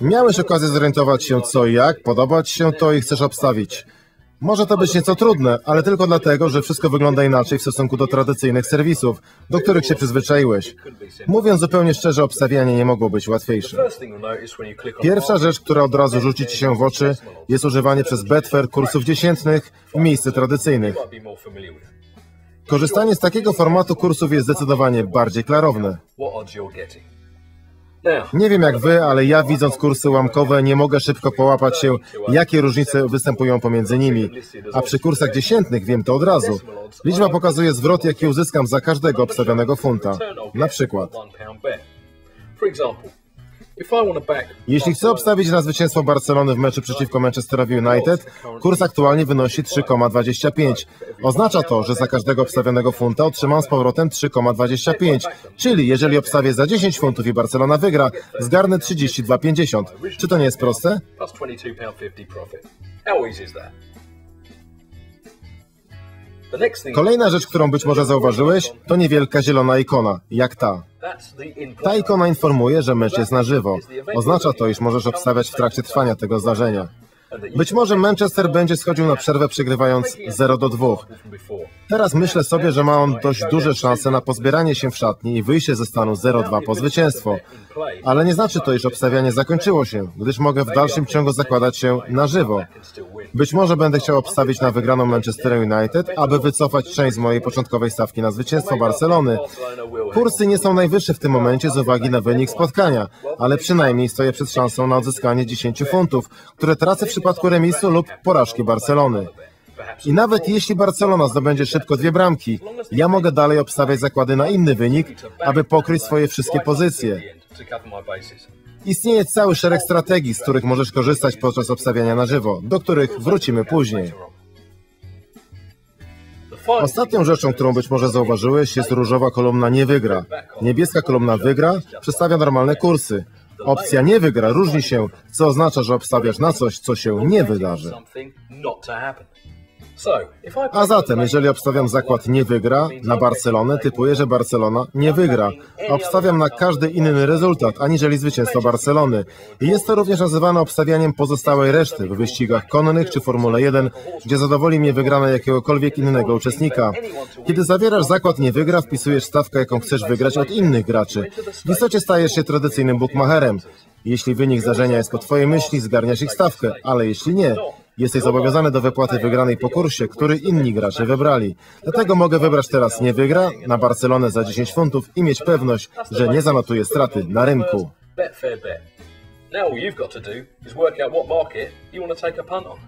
Miałeś okazję zorientować się co i jak, podobać się to i chcesz obstawić. Może to być nieco trudne, ale tylko dlatego, że wszystko wygląda inaczej w stosunku do tradycyjnych serwisów, do których się przyzwyczaiłeś. Mówiąc zupełnie szczerze, obstawianie nie mogło być łatwiejsze. Pierwsza rzecz, która od razu rzuci Ci się w oczy, jest używanie przez Betfair kursów dziesiętnych w miejsce tradycyjnych. Korzystanie z takiego formatu kursów jest zdecydowanie bardziej klarowne. Nie wiem jak wy, ale ja widząc kursy łamkowe nie mogę szybko połapać się, jakie różnice występują pomiędzy nimi. A przy kursach dziesiętnych wiem to od razu. Liczba pokazuje zwrot, jaki uzyskam za każdego obstawionego funta. Na przykład. Jeśli chcę obstawić na zwycięstwo Barcelony w meczu przeciwko Manchesterowi United, kurs aktualnie wynosi 3,25. Oznacza to, że za każdego obstawionego funta otrzymam z powrotem 3,25. Czyli jeżeli obstawię za 10 funtów i Barcelona wygra, zgarnę 32,50. Czy to nie jest proste? Kolejna rzecz, którą być może zauważyłeś, to niewielka zielona ikona, jak ta. Ta ikona informuje, że mecz jest na żywo. Oznacza to, iż możesz obstawiać w trakcie trwania tego zdarzenia. Być może Manchester będzie schodził na przerwę przegrywając 0 do 2. Teraz myślę sobie, że ma on dość duże szanse na pozbieranie się w szatni i wyjście ze stanu 0-2 po zwycięstwo. Ale nie znaczy to, iż obstawianie zakończyło się, gdyż mogę w dalszym ciągu zakładać się na żywo. Być może będę chciał obstawić na wygraną Manchester United, aby wycofać część z mojej początkowej stawki na zwycięstwo Barcelony. Kursy nie są najwyższe w tym momencie z uwagi na wynik spotkania, ale przynajmniej stoję przed szansą na odzyskanie 10 funtów, które tracę w przypadku remisu lub porażki Barcelony. I nawet jeśli Barcelona zdobędzie szybko dwie bramki, ja mogę dalej obstawiać zakłady na inny wynik, aby pokryć swoje wszystkie pozycje. Istnieje cały szereg strategii, z których możesz korzystać podczas obstawiania na żywo, do których wrócimy później. Ostatnią rzeczą, którą być może zauważyłeś, jest różowa kolumna nie wygra. Niebieska kolumna wygra przedstawia normalne kursy. Opcja nie wygra różni się, co oznacza, że obstawiasz na coś, co się nie wydarzy. A zatem, jeżeli obstawiam zakład nie wygra na Barcelonę, typuję, że Barcelona nie wygra. Obstawiam na każdy inny rezultat, aniżeli zwycięstwo Barcelony. Jest to również nazywane obstawianiem pozostałej reszty w wyścigach konnych czy Formule 1, gdzie zadowoli mnie wygrana jakiegokolwiek innego uczestnika. Kiedy zawierasz zakład nie wygra, wpisujesz stawkę, jaką chcesz wygrać od innych graczy. W istocie stajesz się tradycyjnym bookmacherem. Jeśli wynik zdarzenia jest po Twojej myśli, zgarniasz ich stawkę, ale jeśli nie, Jesteś zobowiązany do wypłaty wygranej po kursie, który inni gracze wybrali. Dlatego mogę wybrać teraz nie wygra na Barcelonę za 10 funtów i mieć pewność, że nie zanotuję straty na rynku. Now all you've got to do is work out what market you want to take a punt on.